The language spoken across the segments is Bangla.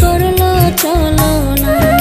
করল চলো না।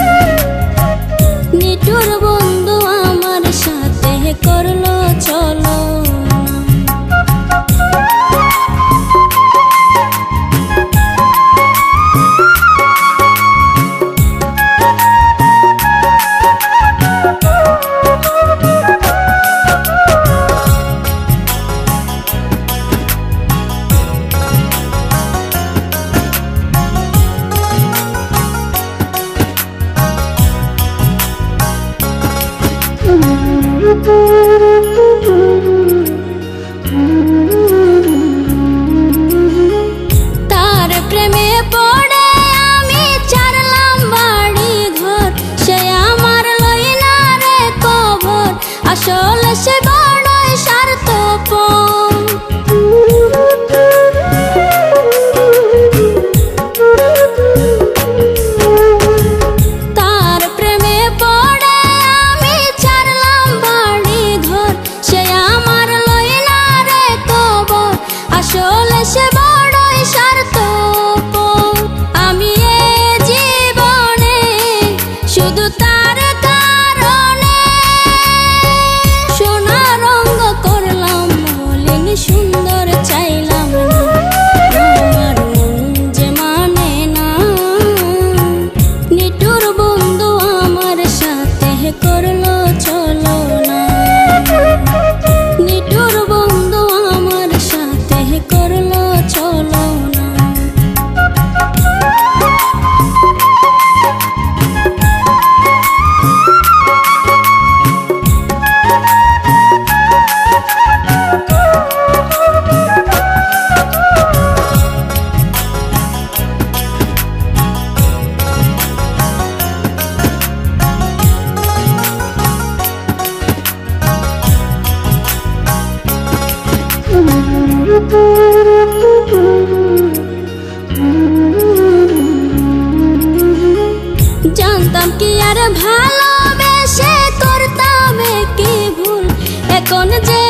এসে বড়ই স্বার্থ ভালোবেসে করতাম কি ভুল? এখন যে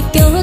like you're